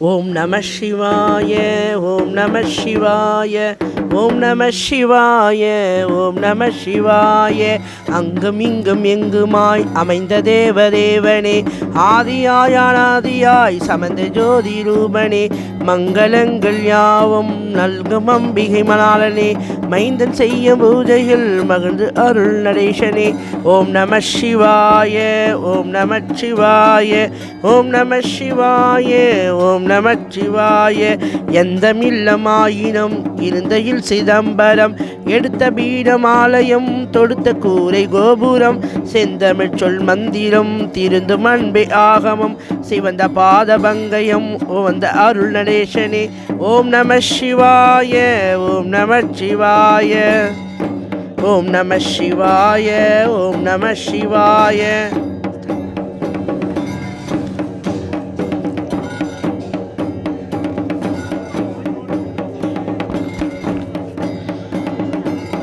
ஓம் நம சிவாய ஓம் நம சிவாய ஓம் நம சிவாய ஓம் நம சிவாய. அங்கும் இங்கும் எங்குமாய் அமைந்த தேவதேவனே ஆதியாய் அனாதியாய் சமந்த ஜோதி ரூபனே மங்களங்கள் யாவும் நல்கும் அம்பிகை மணாளனே மைந்தன் செய்ய பூஜைகள் மகிழ்ந்து அருள் நடேசனே. ஓம் நம சிவாய ஓம் நம சிவாய ஓம் நம சிவாய ஓம் நம சிவாய எந்த மில்லமாயினும் இருந்தையில் சிதம்பரம் எடுத்த பீடமாலயம் தொடுத்த கூரை கோபுரம் செந்தமிழ் சொல் மந்திரம் திருந்தும் அன்பே ஆகமம் சிவந்த பாதபங்கயம் ஓவந்த அருள் நடேசனே. ஓம் நம சிவாய ஓம் நம சிவாய ஓம் நம சிவாய ஓம் நம சிவாய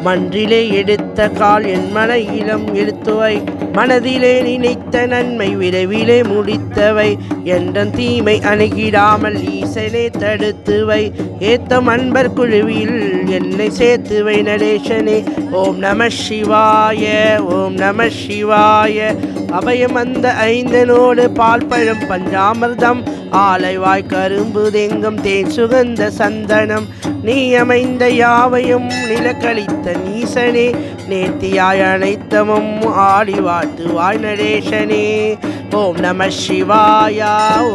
மன்றிலே எடுத்த கால் என் மன இளம் எடுத்துவை. மனதிலே நினைத்த நன்மை விரைவிலே முடித்தவை. என்றன் தீமை அணுகிடாமல் ஈசனே தடுத்துவை. ஏத்த அன்பர் குழுவில் என்னை சேர்த்துவை நடேசனே. ஓம் நம சிவாய ஓம் நம சிவாய. அபயம் அந்த ஐந்தனோடு பால் பழம் பஞ்சாமிர்தம். ஆலைவாய் கரும்பு தெங்கும் தேன் சுகந்த சந்தனம். நீ அமைந்த யாவையும் நிலக்களித்த நீசனே நேர்த்தியாய் அனைத்தமும் ஆடி வாழ்த்து வாழ் நடேசனே. ஓம் நம சிவாயா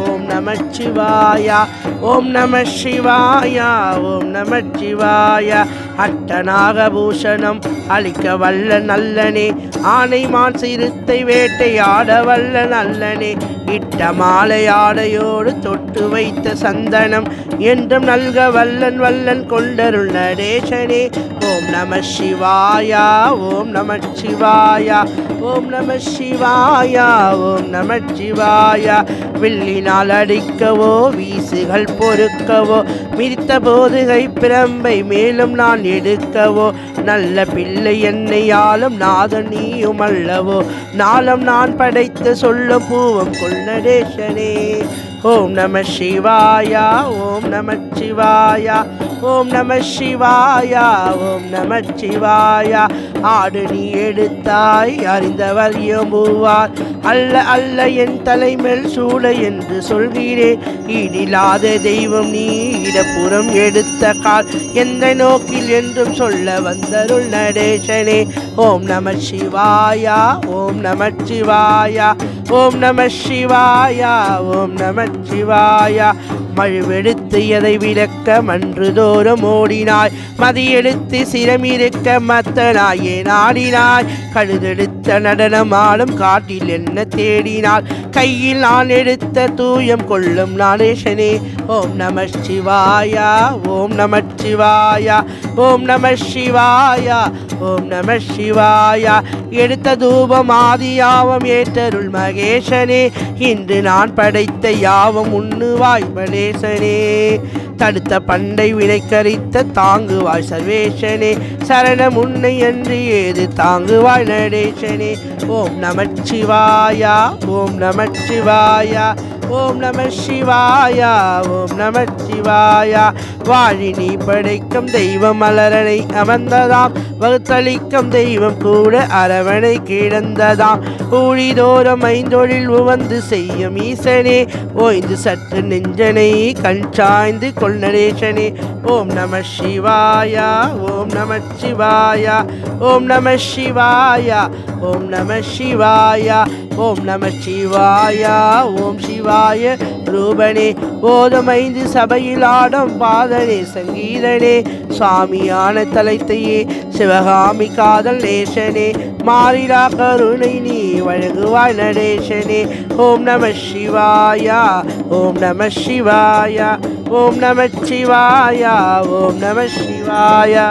ஓம் நம சிவாயா ஓம் நம சிவாயா ஓம் நம சிவாயா. அட்டநாகபூஷணம் அளிக்க வல்ல நல்லனே ஆனை மான் சிறுத்தை வேட்டையாட வல்ல நல்லனே இட்ட மாலை ஆடையோடு தொட்டு வைத்த சந்தனம் என்றும் நல்க வல்லன் வல்லன் கொண்டருள் நடேசனே. ஓம் நம சிவாயா ஓம் நம சிவாயா. ஓம் நம சிவாயா ஓம் நம சிவாயா. வில்லினால் அடிக்கவோ வீசுகள் பொறுக்கவோ மிதித்த போதுகை பிரம்பை மேலும் நான் எடுக்கவோ நல்ல பிள்ளை என்னையாலும் நாதன் நீயும் அல்லவோ. நாளும் நான் படைத்து சொல்ல பூவம் கொள்ளடேசனே. ஓம் நம சிவாயா ஓம் நம சிவாயா ஓம் நம சிவாயா ஓம் நம சிவாயா. ஆடு நீ எடுத்தாய் அறிந்தவர் எம்புவார். அல்ல அல்ல என் தலைமேல் சூட என்று சொல்கிறேன் ஈடில்லாத தெய்வம் நீ இடப்புறம் எடுத்த கால். எந்த நோக்கில் என்றும் சொல்ல வந்தருள் நடேசனே. ஓம் நம சிவாயா ஓம் நம சிவாயா ஓம் நம சிவாயா ஓம் நம சிவாயா மழுவெடுத்து எதை விளக்க மன்று தோறும் ஓடினாய்? மதியெடுத்து சிரமிருக்க மத்தனாயே நாடினாய். கழுதெடுத்த நடனமாலும் காட்டில் என்ன தேடினாள்? கையில் நான் எடுத்த தூயம் கொள்ளும் நாடேசனே ஓம் நம சிவாயா ஓம் நம சிவாயா ஓம் நம சிவாயா ஓம் நம சிவாயா. எடுத்த தூபம் ஆதியாவம் ஏற்றருள் மகேஷனே இன்று நான் படைத்த யாவம் உண்ணுவாய்மனே சர்வேசனே தடுத்த பண்டை வினைக்கரித்த தாங்குவாய் சர்வேஷனே சரணம் உன்னை அன்று ஏது தாங்குவாய் நடேசனே. ஓம் நமச்சிவாயா ஓம் நம சிவாயா ஓம் நம சிவாயா ஓம் நம சிவாயா. வாழினி படைக்கும் தெய்வம் மலரனை அமர்ந்ததாம். வகுத்தளிக்கும் தெய்வம் கூட அரவணை கிடந்ததாம். ஊழிதோறும் ஐந்தொழில் உவந்து செய்யும் ஈசனே ஓய்ந்து சற்று நெஞ்சனை கண் சாய்ந்து கொள்ளடேசனே ஓம் நம சிவாயா ஓம் நம சிவாயா ஓம் நம சிவாயா ஓம் நம சிவாயா. ஓம் நம சிவாயா ஓம் சிவாய ரூபனே. ஓதம் ஐந்து சபையில் ஆடும் பாதனே சங்கீதனே. சுவாமியான தலைத்தையே சிவகாமி காதல் நேசனே. மாறிலா கருணை நீ வழங்குவாய் நடேசனே. ஓம் நம சிவாயா ஓம் நம சிவாயா ஓம் நம சிவாயா ஓம் நம சிவாயா.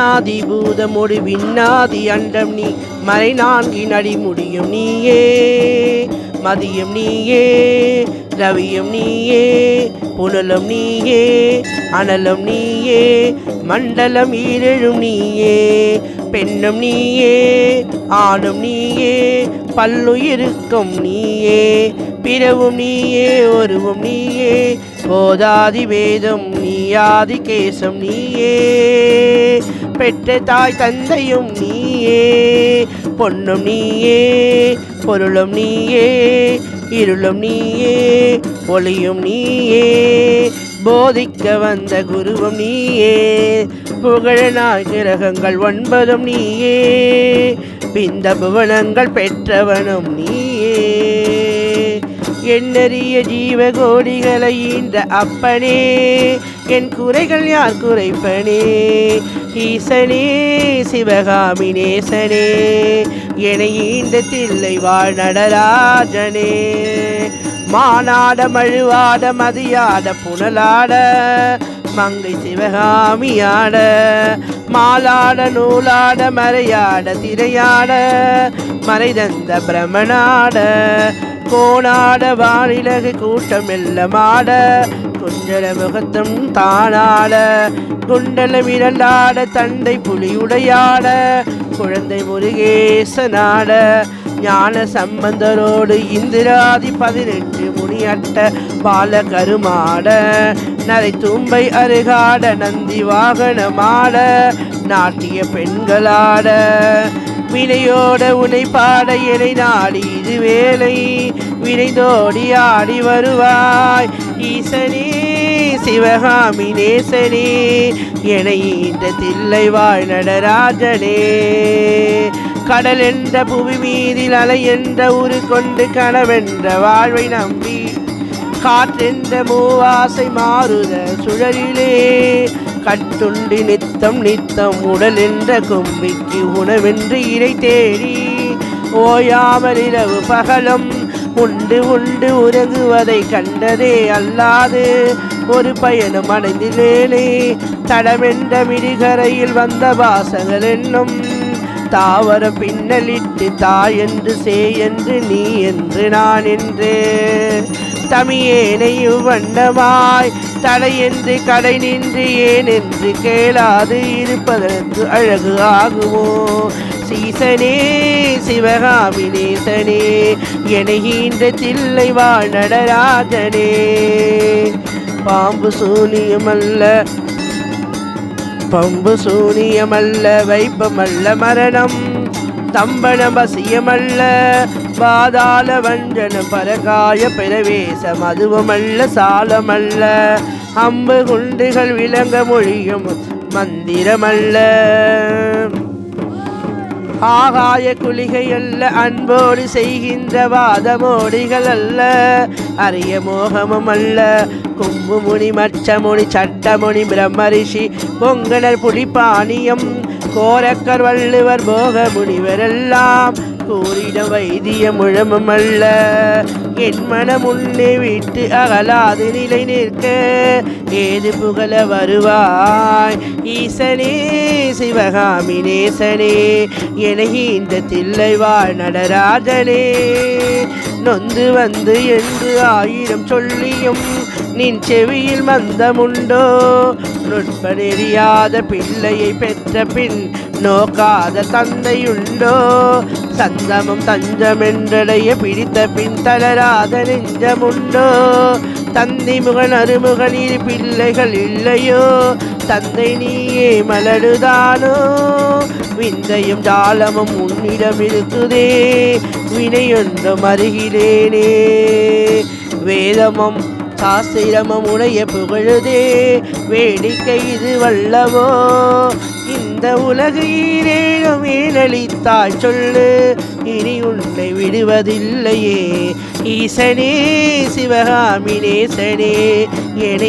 ஆதிபூதமொடு விண்ணாதி அண்டம் நீ. மறை நான்கின் அடி முடியும் நீயே மதியம் நீயே ரவியம் நீயே புனலும் நீயே அனலும் நீயே மண்டலம் ஈரழும் நீயே பெண்ணும் நீயே ஆணும் நீயே பல்லுயிருக்கும் நீயே பிறவும் நீயே ஒருவும் நீயே. போதாதி வேதம் நீயாதி கேசம் நீயே. பெற்ற தாய் தந்தையும் நீயே. பொன்னும் நீயே பொருளும் நீயே. இருளும் நீயே ஒளியும் நீயே. போதிக்க வந்த குருவும் நீயே. புகழனாய் கிரகங்கள் ஒன்பதும் நீயே. பிந்த புவனங்கள் பெற்றவனும் நீயே. எண்ணறிய ஜீவகோடிகளை ஈன்ற அப்பனே. என் குறைகள் யார் குறைப்பனே? ஈசனே சிவகாமி நேசனே என ஈண்ட தில்லை வாழ் நடராஜனே. மானாட மழுவாட மதியாட புனலாட. மங்கை சிவகாமியாட. மாலாட நூலாட மறையாட திரையாட. மறைதந்த பிரமணாட கோணாட வானிலகு கூட்டம் எல்லமாட குஞ்சல முகத்தம் தானாட. குண்டலம் இரண்டாட தண்டை புலியுடையாட குழந்தை முருகேசனாட. ஞான சம்பந்தரோடு இந்திராதி பதினெட்டு முனியட்ட பால கருமாட. நரை தும்பை அருகாட நந்தி வாகனமாட. நாட்டிய பெண்களாட. வினையோட உனை பாட எனை நாடி இது வேலை. வினைதோடி ஆடி வருவாய். ஈசனே சிவகாமி நேசனே என இந்த தில்லை வாழ் நடராஜனே. கடல் என்ற புவி மீதில் அலை என்ற உரு கொண்டு கனவென்ற வாழ்வை நம்பி. காற்றென்ற மூவாசை மாறுத சுழலிலே. கட்டுண்டு நித்தம் நித்தம் உடல் என்ற கும்பிக்கு உணவென்று இறை தேடி ஓயாமல் இரவு பகலும் உண்டு உண்டு உறங்குவதை கண்டதே அல்லாது. ஒரு பயணம் அடைந்திலேனே தடமென்ற மிடிகரையில் வந்த வாசகர் என்னும் தாவர பின்னலிட்டு தாய் என்று சே என்று நீ என்று நான் என்று தமியேனையும் வண்ணமாய் தடையென்று கடை நின்று ஏனென்று கேளாது இருப்பதற்கு அழகு ஆகுமோ? சீசனே சிவகாமி நேசனே எனகின்ற தில்லை வாழ் நடராஜனே. பாம்பு சூனியமல்ல பம்பு சூனியமல்ல வைப்பமல்ல மரணம் தம்பன வசியமல்ல பாதாள வஞ்சன பரகாய பிரவேசம் அதுவுமல்ல சாலமல்ல. அம்பு குண்டுகள் விளங்க மொழியும் மந்திரமல்ல. ஆகாய குளிகை அல்ல அன்போடு செய்கின்ற வாதமோடிகள் அல்ல. அரிய மோகமும் அல்ல கும்பு முனி மச்சமுனி சட்டமுனி பிரம்மரிஷி பொங்கனர் புலிப்பாணியம். கோரக்கர் வள்ளுவர் போக முனிவரெல்லாம் கூறிட வைத்திய முழமும் அல்ல. என் மனம் உள்ளே விட்டு அகலாது நிலை நிற்க. ஏது புகழ வருவாய்? ஈசனே சிவகாமி நேசனே எனகி இந்த தில்லை வாழ் நடராஜனே. நொந்து வந்து என்று ஆயிரம் சொல்லியும் நின் செவியில் மந்தமுண்டோ? நுட்பநெறியாத பிள்ளையை பெற்ற பின் நோக்காத தந்தையுண்டோ? சந்தமும் தஞ்சமென்றடைய பிடித்த பின் தளராத நெஞ்சமுண்டோ? தந்தை முகன் அருமுகன் இரு பிள்ளைகள் இல்லையோ? தந்தை நீயே மலடுதானோ விந்தையும் ஜாலமும் உன்னிடம் இருக்குதே. வினையொன்றும் அருகிலேனே. வேதமும் சாஸ்திரமும் உடைய புகழுதே வேடிக்கை இது வல்லவோ? இந்த உலகு ஈரேழும் ஏனளித்தாய் சொல்லு இனி உன்னை விடுவதில்லையே. ஈசனே சிவகாமி நேசனே என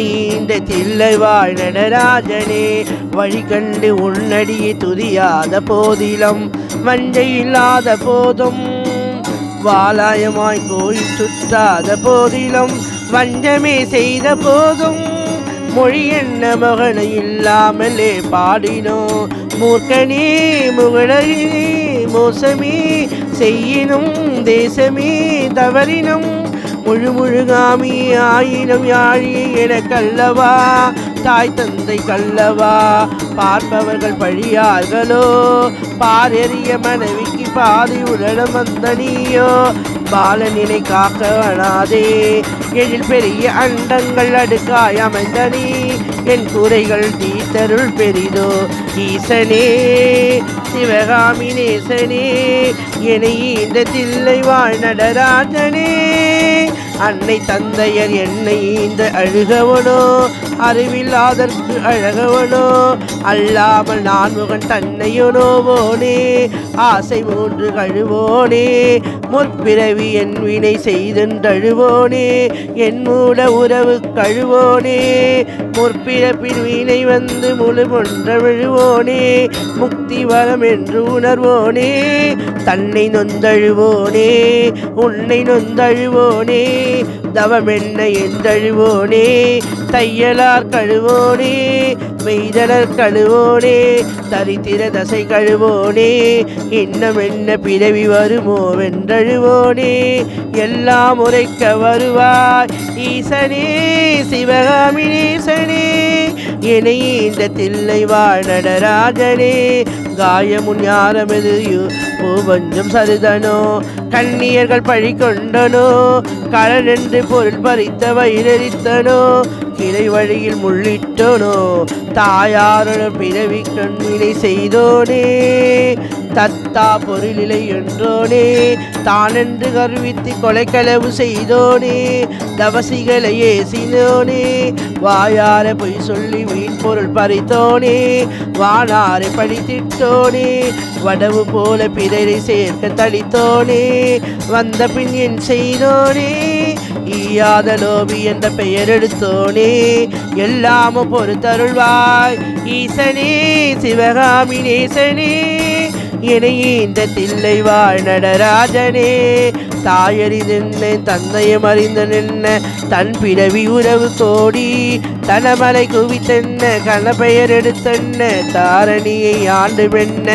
தில்லை வாழ் நடராஜனே வழி கண்டு உன்னடியை துதியாத போதிலும் மஞ்சை இல்லாத போதும் வாலாயமாய் கோயில் சுற்றாத போதிலும் வஞ்சமே செய்த போதும் மொழி என்ன மகனை இல்லாமலே பாடினோ? மூர்க்கனே முகழனே மோசமே செய்யினும் தேசமே தவறினும் முழு முழுகாமி ஆயினம் யாழியை என கல்லவா தாய் தந்தை கல்லவா? பார்ப்பவர்கள் பழியார்களோ? பாரெறிய மனைவிக்கு பாதி உடலம் வந்த நீயோ? பாலனினை காக்க வனாதே எழில் பெரிய அண்டங்கள் அடுக்காய் அமைந்த நீ என் குறைகள் தீத்தருள் பெரிதோ ஈசனே. சிவகாமி நேசனே என இந்த தில்லை வாழ் நடராஜனே. அன்னை தந்தையர் என்னை இந்த அழுகவனோ அறிவில்லாதற்கு அழகவனோ அல்லாமல் நான் முகன் தன்னையுனோவோனே ஆசை மூன்று கழுவோனே முற்பிறவி என் வினை செய்தென்றழுவோனே என் மூல உறவு கழுவோனே முற்பிறப்பின் வினை வந்து முழு விழுவோனே முக்தி வரம் என்று உணர்வோனே தன்னை நொந்தழுவோனே உன்னை நொந்தழுவோனே தவமென்ன என்றழுவோனே தையல தையலார் கழுவோனே மெய்தளர் கழுவோனே தரித்திர தசை கழுவோனே இன்னும் என்ன பிறவி வருமோ வென்றழுவோனே எல்லாம் உரைக்க வருவாய் ஈசனே சிவகாமி நேசனே என்னை இந்த தில்லை வாழ் நடராஜனே காயமுன் யாரமெது பூவஞ்சம் சரிதனோ கண்ணியர்கள் பழி கொண்டனோ கடனென்று பொருள் பறித்த வயிறறித்தனோ கிளை வழியில் முள்ளிட்டனோ தாயாருடன் பிறவி கண்வினை செய்தோனே தத்தா பொருளிலை என்றோனே தானென்று கருவித்து கொலைக்களவு செய்தோனே தவசிகளை ஏசினோனே வாயார பொய் சொல்லி பொருள் பறித்தோனே வானாரை படித்திட்டோனே வடவு போல பிறரை சேர்க்க தளித்தோனே வந்த பின் என் செய்தோனே ஈயாத லோபி என்ற பெயர் எடுத்தோனே எல்லாமும் பொறுத்தருள்வாய். ஈசனே சிவகாமி நேசனே என இந்த தில்லை வாழ் நடராஜனே தாயறிதென்ன தந்தையும் அறிந்த நின்ன தன் பிறவி உறவு கோடி தனமலை குவித்தென்ன கணபெயர் எடுத்தென்ன தாரணியை ஆண்டு வெண்ண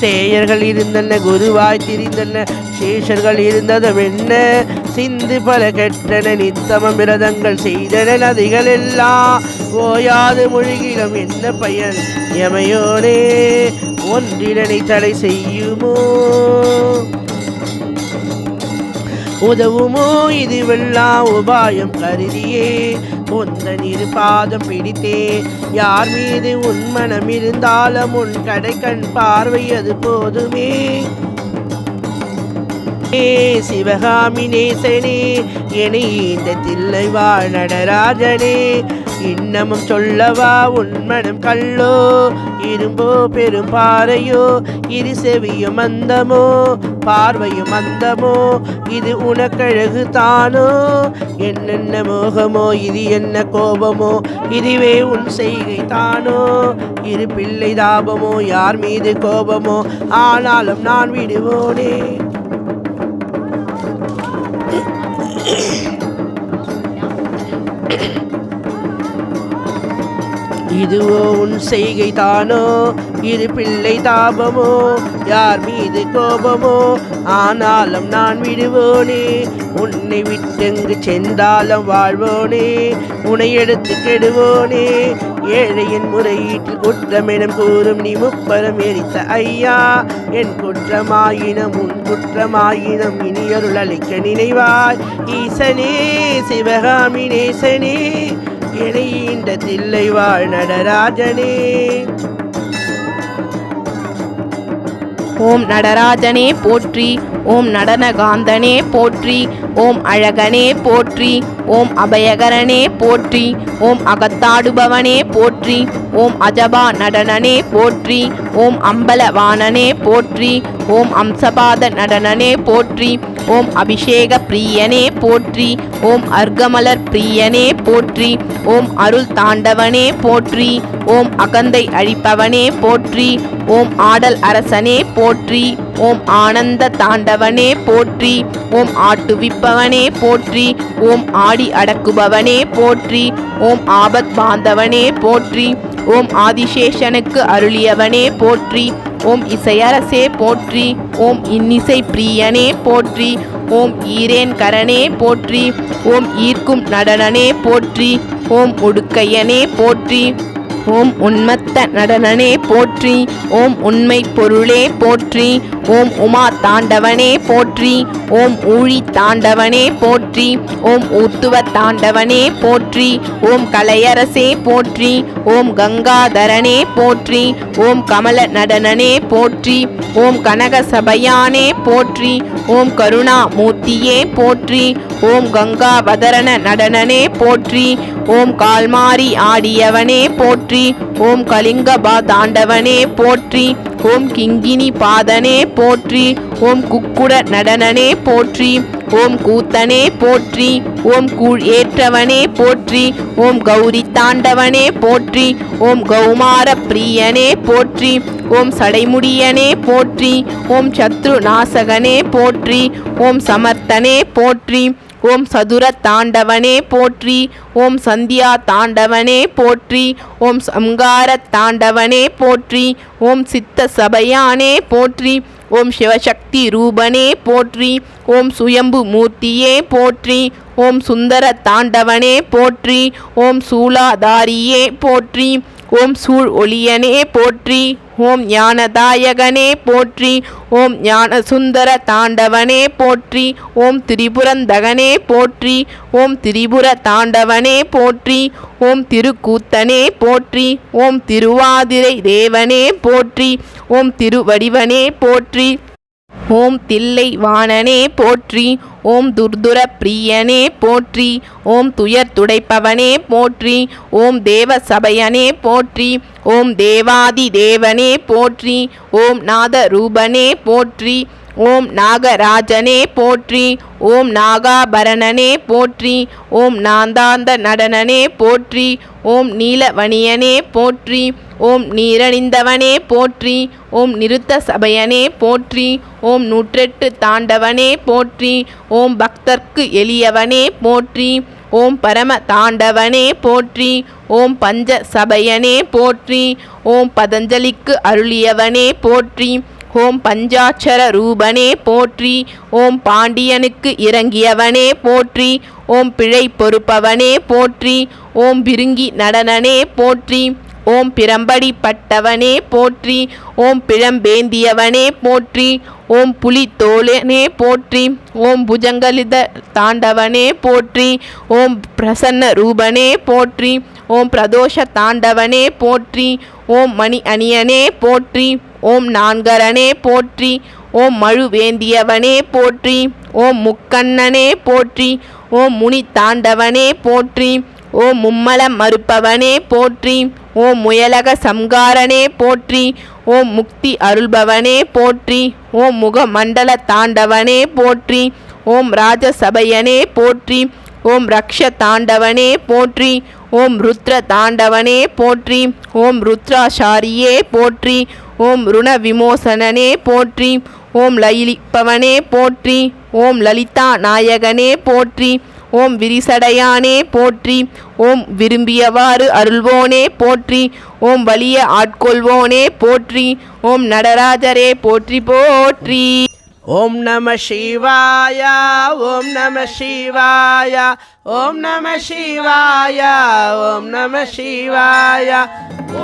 சேயர்கள் இருந்தன குருவாய் திரிந்தன சேஷர்கள் இருந்ததும் என்ன சிந்து பல கெட்டன நித்தம விரதங்கள் செய்தன நதிகள் எல்லாம் ஓயாது மொழிகிலும் என்ன பயன் எமையோனே ஒன்றினை தடை செய்யுமோ? உதவுமோ? இதுவெல்லாம் உபாயம் கருதியே. உந்தன் இரு பாதம் பிடித்தே. யார் மீது உன் மனம் இருந்தாலும் உன் கடைக்கண் பார்வை அது போதுமே. சிவகாமி நேசனே என இந்த தில்லை வாழ் நடராஜனே. இன்னமும் சொல்லவா உன்மனம் கல்லோ இரும்போ பெரும் பாறையோ இரு செவியும் அந்தமோ பார்வையும் அந்தமோ இது உனக்கழகு தானோ. என்னென்ன மோகமோ இது என்ன கோபமோ இதுவே உன் செய்கை தானோ. இரு பிள்ளை தாபமோ யார் மீது கோபமோ ஆனாலும் நான் விடுவோனே. இதுவோ உன் செய்கை தானோ இது பிள்ளை தாபமோ? யார் மீது கோபமோ? ஆனாலும் நான் விடுவோனே. உன்னை விட்டெங்கு சென்றாலும் வாழ்வோனே. உனை எடுத்து கெடுவோனே. ஏழையின் முறையீட்டில் குற்றமெனும் கூறும் நீ முப்பரம் எரித்த ஐயா. என் குற்றமாயினம் உன் குற்றமாயினம் இனியொருள் அளிக்க நினைவாய். ஈசனே சிவகாமி நேசனே. இணையின்ற தில்லை வாழ் நடராஜனே. ஓம் நடராஜனே போற்றி ஓம் நடனகாந்தனே போற்றி ஓம் அழகனே போற்றி ஓம் அபயகரனே போற்றி ஓம் அகத்தாடுபவனே போற்றி ஓம் அஜபா நடனனே போற்றி ஓம் அம்பலவாணனே போற்றி ஓம் அம்சபாத நடனனே போற்றி ஓம் அபிஷேக பிரியனே போற்றி ஓம் அர்கமலர் பிரியனே போற்றி ஓம் அருள் தாண்டவனே போற்றி ஓம் அகந்தை அழிப்பவனே போற்றி ஓம் ஆடல் அரசனே போற்றி ஓம் ஆனந்த தாண்டவனே போற்றி ஓம் ஆட்டுவிப்பவனே போற்றி ஓம் ஆடி அடக்குபவனே போற்றி ஓம் ஆபத் பாந்தவனே போற்றி ஓம் ஆதிசேஷனுக்கு அருளியவனே போற்றி ஓம் இசையரசே போற்றி ஓம் இன்னிசை பிரியனே போற்றி ஓம் ஈரேன் கரனே போற்றி ஓம் ஈர்க்கும் நடனனே போற்றி ஓம் ஒடுக்கையனே போற்றி. ஓம் உன்மத்த நடனனே போற்றி ஓம் உண்மை பொருளே போற்றி ஓம் உமா தாண்டவனே போற்றி ஓம் ஊழி தாண்டவனே போற்றி ஓம் ஊத்துவ தாண்டவனே போற்றி ஓம் கலையரசே போற்றி ஓம் கங்காதரனே போற்றி ஓம் கமல நடனனே போற்றி ஓம் கனக சபையானே போற்றி ஓம் கருணாமூர்த்தியே போற்றி ஓம் கங்காவதரண நடனனே போற்றி ஓம் கால்மாரி ஆடியவனே போற்றி ஓம் கலிங்கபா தாண்டவனே போற்றி ஓம் கிங்கினி பாதனே போற்றி ஓம் குக்குட நடனனே போற்றி ஓம் கூத்தனே போற்றி ஓம் கூழ் ஏற்றவனே போற்றி ஓம் கௌரி தாண்டவனே போற்றி ஓம் கௌமார பிரியனே போற்றி ஓம் சடைமுடியனே போற்றி ஓம் சத்ரு நாசகனே போற்றி ஓம் சமர்த்தனே போற்றி ஓம் சதுர தாண்டவனே போற்றி ஓம் சந்தியா தாண்டவனே போற்றி ஓம் சங்கார தாண்டவனே போற்றி ஓம் சித்த சபையானே போற்றி ஓம் சிவசக்தி ரூபனே போற்றி ஓம் சுயம்பு மூர்த்தியே போற்றி ஓம் சுந்தர தாண்டவனே போற்றி ஓம் சூலாதாரியே போற்றி ஓம் சூழ் ஒளியனே போற்றி ஓம் ஞானதாயகனே போற்றி ஓம் ஞான சுந்தர தாண்டவனே போற்றி ஓம் திரிபுரந்தகனே போற்றி ஓம் திரிபுர தாண்டவனே போற்றி ஓம் திருக்கூத்தனே போற்றி ஓம் திருவாதிரை தேவனே போற்றி ஓம் திருவடிவனே போற்றி. ஓம் தில்லை வாணனே போற்றி ஓம் துர்துர பிரியனே போற்றி ஓம் துயர் துடைப்பவனே போற்றி ஓம் தேவ சபையனே போற்றி ஓம் தேவாதி தேவனே போற்றி ஓம் நாத ரூபனே போற்றி ஓம் நாகராஜனே போற்றி ஓம் நாகாபரணனே போற்றி ஓம் நாந்தாந்த நடனனே போற்றி ஓம் நீலவணியனே போற்றி ஓம் நீரணிந்தவனே போற்றி ஓம் நிறுத்த சபையனே போற்றி ஓம் நூற்றெட்டு தாண்டவனே போற்றி ஓம் பக்தர்க்கு எளியவனே போற்றி ஓம் பரம தாண்டவனே போற்றி ஓம் பஞ்ச சபையனே போற்றி ஓம் பதஞ்சலிக்கு அருளியவனே போற்றி ஓம் பஞ்சாட்சர ரூபனே போற்றி ஓம் பாண்டியனுக்கு இறங்கியவனே போற்றி ஓம் பிழை பொறுப்பவனே போற்றி ஓம் பிருங்கி நடனனே போற்றி ஓம் பிரம்படி பட்டவனே போற்றி ஓம் பிழம்பேந்தியவனே போற்றி ஓம் புலி தோழனே போற்றி ஓம் புஜங்கலித தாண்டவனே போற்றி ஓம் பிரசன்ன ரூபனே போற்றி ஓம் பிரதோஷ தாண்டவனே போற்றி ஓம் மணி அணியனே போற்றி ஓம் நான்கரனே போற்றி ஓம் மழுவேந்தியவனே போற்றி ஓம் முக்கண்ணனே போற்றி ஓம் முனி தாண்டவனே போற்றி ஓம் மும்மலம் மறுப்பவனே போற்றி ஓம் முயலக சம்காரனே போற்றி ஓம் முக்தி அருள்பவனே போற்றி ஓம் முகமண்டல தாண்டவனே போற்றி ஓம் ராஜசபையனே போற்றி ஓம் ரக்ஷ தாண்டவனே போற்றி ஓம் ருத்ர தாண்டவனே போற்றி ஓம் ருத்ராசாரியே போற்றி ஓம் ருண விமோசனனே போற்றி ஓம் லயிலிப்பவனே போற்றி ஓம் லலிதா நாயகனே போற்றி ஓம் விரிசடையானே போற்றி ஓம் விரும்பியவாறு அருள்வோனே போற்றி ஓம் வலிய ஆட்கொள்வோனே போற்றி ஓம் நடராஜரே போற்றி போற்றி. ஓம் நம சிவாயா ஓம் நம சிவாயா ஓம் நம சிவாய ஓம் நம சிவாய.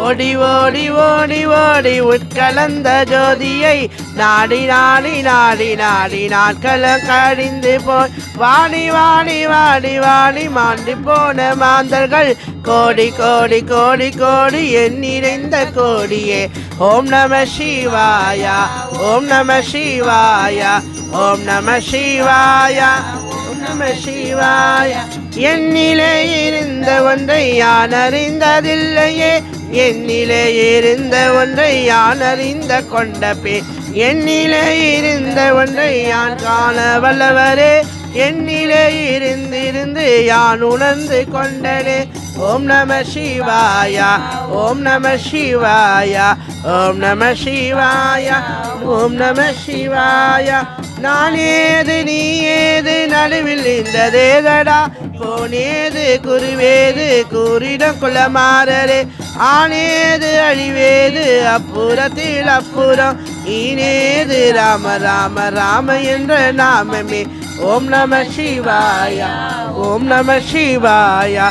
ஓடி ஓடி ஓடி ஓடி உட்கலந்த ஜோதியை நாடி நாடி நாடி நாடி நாட்களும் கழிந்து போய். வாடி வாடி வாடி வாடி மாண்டி போன மாந்தர்கள். கோடி கோடி கோடி கோடி எண்ணிறைந்த கோடியே. ஓம் நம சிவாயா ஓம் நம சிவாயா ஓம் நம சிவாயா. நம சிவாய. என்னிலே இருந்த ஒன்றை யான் அறிந்ததில்லையே. என்னிலே இருந்த ஒன்றை யான் அறிந்த கொண்ட பே என்னிலே இருந்த ஒன்றை யான் காண வல்லவரே. என்னிலே இருந்திருந்து யான் உணர்ந்து கொண்டனே? ஓம் நம சிவாயா ஓம் நம சிவாயா ஓம் நம சிவாயா ஓம் நம சிவாயா. நான் ஏது நீ ஏது நடுவில் இந்த தேதடா போனேது குருவேது கூறிடம் குலமாறரே ஆனேது அழிவேது அப்புறத்தில் அப்புறம். இனேது ராம ராம ராம என்ற நாமமே. ஓம் நம சிவாய ஓம் நம சிவாய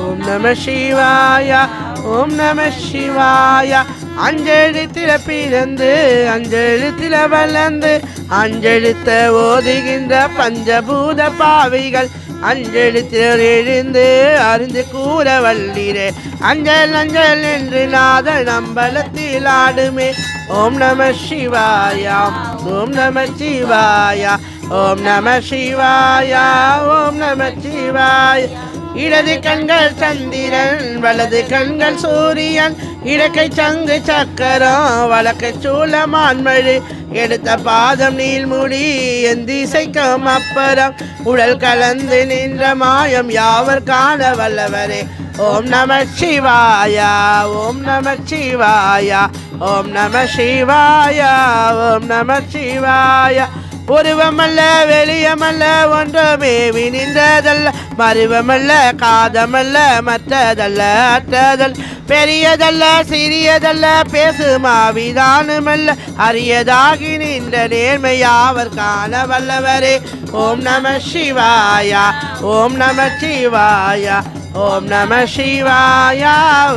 ஓம் நம சிவாய ஓம் நம சிவாய. அஞ்செழுத்தில பிறந்து அஞ்செழுத்தில வளர்ந்து அஞ்செழுத்த ஓதுகின்ற பஞ்சபூத பாவிகள். அஞ்செழுத்தில் எழுந்து அறிந்து கூற வல்லீரே. அஞ்சல் அஞ்சல் என்று நாத நம்பலத்தில் ஆடுமே. ஓம் நம சிவாயா ஓம் நம சிவாயா. ஓம் நம சிவாயா ஓம் நம சிவாய. இடது கண்கள் சந்திரன் வலது கண்கள் சூரியன். இடக்கை சங்கு சக்கரம் வழக்கை சூளமான்மழி எடுத்த பாதம் நீள்முடி என் திசைக்கும் அப்புறம். உடல் கலந்து நின்ற மாயம் யாவர் காண வல்லவரே. ஓம் நம சிவாயா ஓம் நம சிவாயா. ஓம் நம சிவாயா ஓம் நம சிவாயா. உருவமல்ல வெளியமல்ல ஒன்றுமே நின்றதல்ல மருவமல்ல காதமல்ல மற்றதல்ல அற்றதல். பெரியதல்ல சிறியதல்ல பேசுமாவிதானுமல்ல அரியதாகி நின்ற நேர்மையாவர் காண வல்லவரே. ஓம் நம சிவாயா ஓம் நம சிவாயா ஓம் நம சிவாயா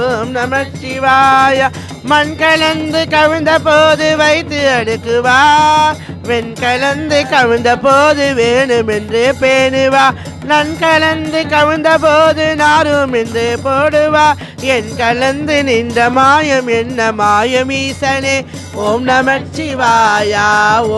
ஓம் நம சிவாயா. மண் கலந்து கவிழ்ந்த போது வைத்து அடுக்குவார். பெண் கலந்து கவிழ்ந்த போது வேணுமென்று பேணுவா. நன் கலந்து கவிழ்ந்த போது நாரும் என்று போடுவா. என் கலந்து நின்ற மாயம் என்ன மாயம் ஈசனே. ஓம் நமச்சிவாயா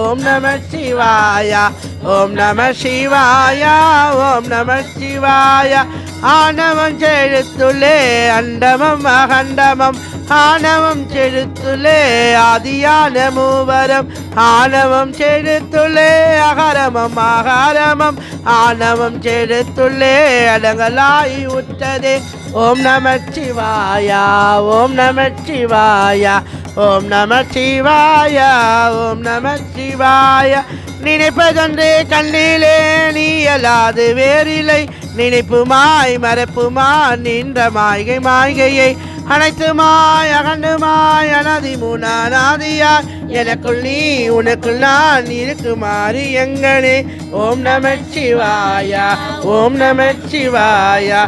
ஓம் நமச்சிவாயா. ஓம் நம சிவாயா ஓம் நம சிவாயா. ஆணவம் செழுத்துள்ளே அண்டமம் அகண்டமம் ஆணவம் செழுத்துள்ளே ஆதியான மூவரம். ஆணவம் செழுத்துள்ளே அகரமம் ஆகாரமம் ஆணவம் செழுத்துள்ளே அடங்கலாய் உற்றதே. ஓம் நம சிவாயா ஓம் நம சிவாயா. ஓம் நம சிவாயா ஓம் நம சிவாயா. நினைப்பதொன்று கண்ணிலே நீ அல்லாது வேறில்லை. நினைப்புமாய் மறப்புமாய் நின்ற மாய்கை மாய்கையை அனைத்துமாய் அகண்டுமாய் அனாதி முனாதியாய் எனக்குள் நீ உனக்குள் நான் இருக்குமாறு எங்கனே. ஓம் நமச்சிவாயா ஓம் நமச்சிவாயா.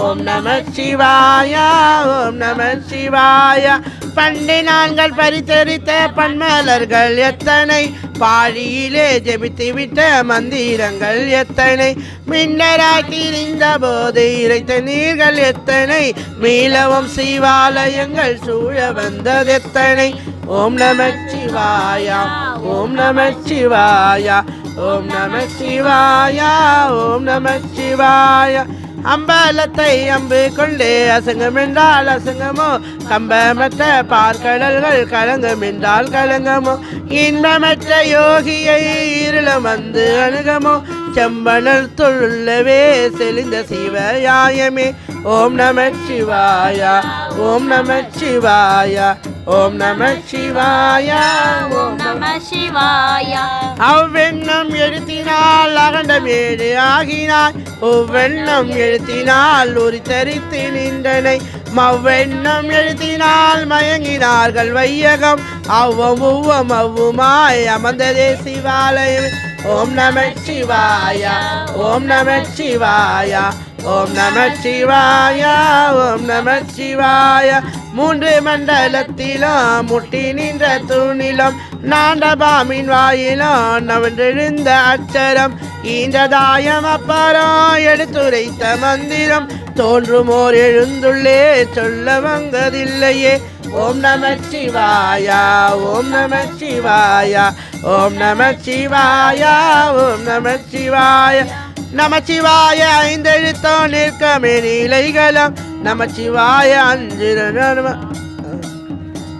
ஓம் நம சிவாயா ஓம் நம சிவாயா. பண்டை நாங்கள் பரித்தரித்த பன்மலர்கள் எத்தனை? பாழியிலே ஜெபித்து விட்ட மந்திரங்கள் எத்தனை? மின்னராய் போது இறைத்த நீர்கள் எத்தனை? மீளவும் சிவாலயங்கள் சூழ வந்தது எத்தனை ஓம் நம சிவாயா ஓம் நம சிவாயா ஓம் நம சிவாயா ஓம் நம சிவாயா. அம்பலத்தை அம்பு கொண்டு அசங்கம் என்றால் அசங்கமோ கம்பமற்ற பார்க்கடல்கள் கலங்கம் என்றால் கலங்கமோ இன்பமற்ற யோகியை இருளம் வந்து அணுகமோ செம்பனல் தொழுள்ளவே செழிந்த சிவயாயமே. ஓம் நம சிவாயா ஓம் நம சிவாயா ஓம் நம சிவாயா. ஓம் நம சிவாயா. அவ்வெண்ணம் எழுத்தினால் அகண்டமேடு ஆகினாய். ஒவ்வெண்ணம் எழுத்தினால் ஒரு தரித்து நின்றனை. மவ்வெண்ணம் எழுத்தினால் மயங்கினார்கள் வையகம். அவ்வம் உவ்வம் அவ்வுமாய் அமர்ந்ததே சிவாலயம். ஓம் நம சிவாயா ஓம் நம சிவாயா ஓம் நம சிவாயா ஓம் நம சிவாயா. மூன்று மண்டலத்திலும் முட்டி நின்ற தூணிலும் நாண்டபாமின் வாயிலும் நவன்றெழுந்த அச்சரம் ஈந்ததாயம் அப்பாரம் எடுத்துரைத்த மந்திரம். தோன்றுமோர் எழுந்துள்ளே சொல்ல வந்ததில்லையே ஓம் நம சிவாயா ஓம் நம சிவாயா ஓம் நம சிவாயா ஓம் நம சிவாய. நமச்சிவாய ஐந்தெழுத்தோ நிற்கமே நீலைகளும். நமச்சிவாய அஞ்சு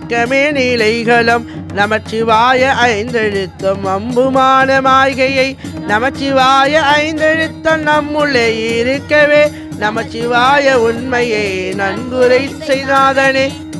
கமே நீலைகளும். நமச்சிவாய ஐந்தெழுத்தம் அம்புமான மாய்கையை நமச்சிவாய ஐந்தெழுத்தம் நம்முள்ளே இருக்கவே. நமச்சிவாய உண்மையை நன்குரை செய்தாதனே.